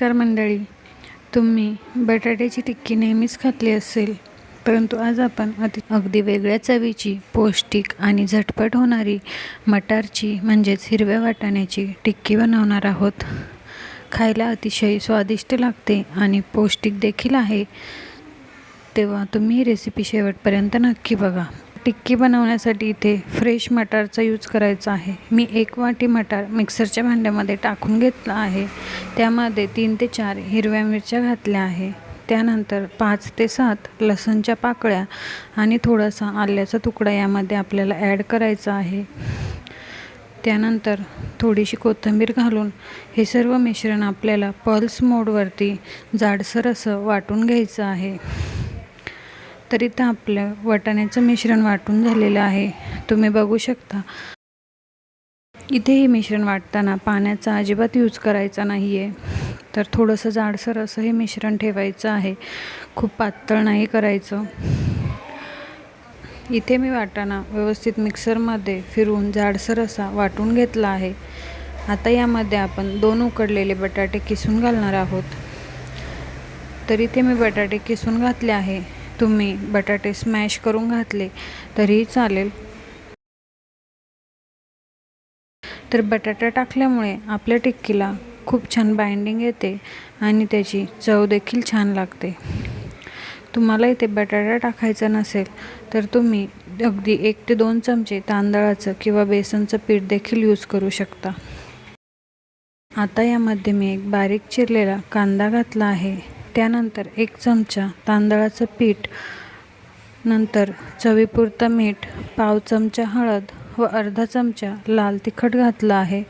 नमस्कार मंडळी. तुम्ही बटाट्याची टिक्की नेहमीच खातली असेल परंतु आज आपण अति अगदी वेगळ्या चवीची पौष्टिक आणि झटपट होणारी मटारची म्हणजेच हिरव्या वाटाण्याची टिक्की बनवणार आहोत. खायला अतिशय स्वादिष्ट लागते आणि पौष्टिक देखील आहे. तेव्हा तुम्ही ही रेसिपी शेवटपर्यंत नक्की बघा. टिक्की बनवण्यासाठी इथे फ्रेश मटारचा यूज करायचा आहे. मी एक वाटी मटार मिक्सरच्या भांड्यामध्ये टाकून घेतला आहे. त्यामध्ये तीन ते चार हिरव्या मिरच्या घातल्या आहे. त्यानंतर पाच ते सात लसणच्या पाकळ्या आणि थोडासा आल्याचा तुकडा यामध्ये आपल्याला ॲड करायचा आहे. त्यानंतर थोडीशी कोथिंबीर घालून हे सर्व मिश्रण आपल्याला पल्स मोडवरती जाडसर असं वाटून घ्यायचं आहे. तर इथं आपलं वाटाण्याचं मिश्रण वाटून झालेलं आहे. तुम्ही बघू शकता. इथे हे मिश्रण वाटताना पाण्याचा अजिबात यूज करायचा नाही आहे तर थोडंसं जाडसर असं हे मिश्रण ठेवायचं आहे. खूप पातळ नाही करायचं. इथे मी वाटाणा व्यवस्थित मिक्सरमध्ये फिरवून जाडसर असा वाटून घेतला आहे. आता यामध्ये आपण दोन उकडलेले बटाटे किसून घालणार आहोत. तर इथे मी बटाटे किसून घातले आहे. तुम्ही बटाटे स्मॅश करून घातले तरीही चालेल. तर बटाटा टाकल्यामुळे आपल्या टिक्कीला खूप छान बाइंडिंग येते आणि त्याची चव देखील छान लागते. तुम्हाला इथे बटाटा टाकायचा नसेल तर तुम्ही अगदी एक ते दोन चमचे तांदळाचं किंवा बेसनचं पीठ देखील यूज करू शकता. आता यामध्ये मी एक बारीक चिरलेला कांदा घातला आहे. त्यानंतर एक चमचा तांदळाचं पीठ नंतर चवीपुरतं मीठ पाव चमचा हळद व अर्धा चमचा लाल तिखट घातलं आहे.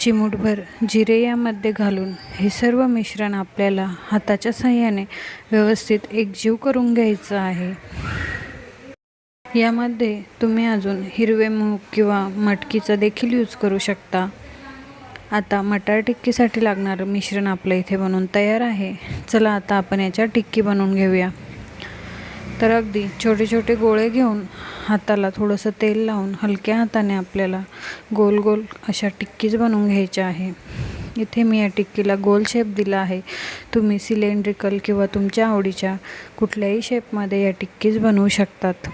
चिमूटभर जिरे यामध्ये घालून हे सर्व मिश्रण आपल्याला हाताच्या साह्याने व्यवस्थित एकजीव करून घ्यायचं आहे. यामध्ये तुम्ही अजून हिरवे मूग किंवा मटकीचा देखील यूज करू शकता. आता मटार टिक्कीसाठी लागणारं मिश्रण आपलं इथे बनवून तयार आहे. चला आता आपण याच्या टिक्की बनवून घेऊया. तर अगदी छोटे छोटे गोळे घेऊन हाताला थोडंसं तेल लावून हलक्या हाताने आपल्याला गोल गोल अशा टिक्कीज बनवून घ्यायच्या आहे. इथे मी या टिक्कीला गोल शेप दिला आहे. तुम्ही सिलेंड्रिकल किंवा तुमच्या आवडीच्या कुठल्याही शेपमध्ये या टिक्कीज बनवू शकतात.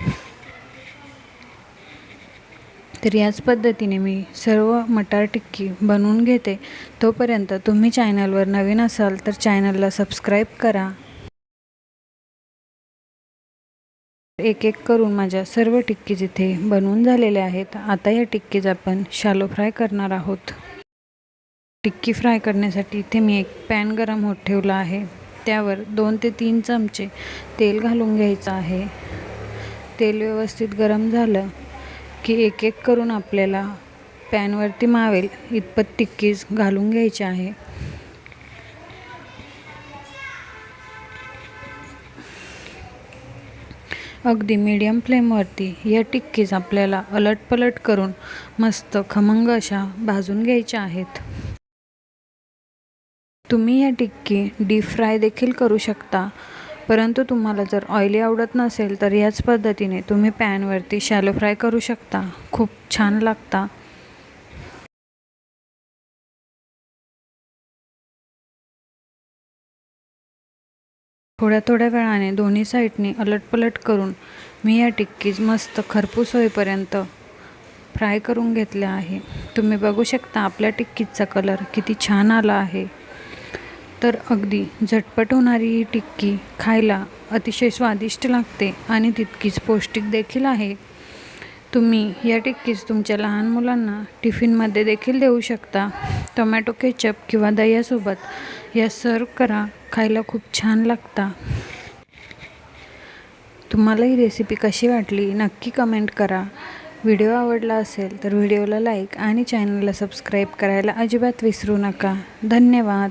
तर याच पद्धतीने मी सर्व मटार टिक्की बनवून घेते. तोपर्यंत तुम्ही चॅनलवर नवीन असाल तर चॅनलला सबस्क्राईब करा. एक एक करून माझ्या सर्व टिक्कीज इथे बनवून झालेल्या आहेत आता या टिक्कीज आपण शालो फ्राय करणार आहोत. टिक्की फ्राय करण्यासाठी इथे मी एक पॅन गरम होत ठेवला आहे. त्यावर दोन ते तीन चमचे तेल घालून घ्यायचं आहे. तेल व्यवस्थित गरम झालं की एक एक करून आपल्याला पॅनवरती मावेल इतपत टिक्कीज घालून घ्यायची आहे. अगदी मीडियम फ्लेमवरती या टिक्कीज आपल्याला अलटपलट करून मस्त खमंग अशा भाजून घ्यायच्या आहेत. तुम्ही या टिक्की डीप फ्राय देखील करू शकता. परंतु तुम्हाला जर ऑइली आवडत नसेल तर याच पद्धतीने तुम्ही पॅनवरती शॅलो फ्राय करू शकता. खूप छान लागता. थोड्या थोड्या वेळाने दोन्ही साईडनी अलटपलट करून मी या टिक्कीज मस्त खरपूस होईपर्यंत फ्राय करून घेतल्या आहे. तुम्ही बघू शकता आपल्या टिक्कीजचा कलर किती छान आला आहे. तर अगदी झटपट होणारी ही टिक्की खायला अतिशय स्वादिष्ट लागते आणि तितकीच पौष्टिक देखील आहे. तुम्ही या टिक्कीज तुमच्या लहान मुलांना टिफिनमध्ये देखील देऊ शकता. टोमॅटो केचप किंवा दह्यासोबत या सर्व करा खायला खूप छान लागता. तुम्हाला ही रेसिपी कशी वाटली नक्की कमेंट करा. व्हिडिओ आवडला असेल तर व्हिडिओला लाईक आणि चॅनलला सबस्क्राईब करायला अजिबात विसरू नका. धन्यवाद.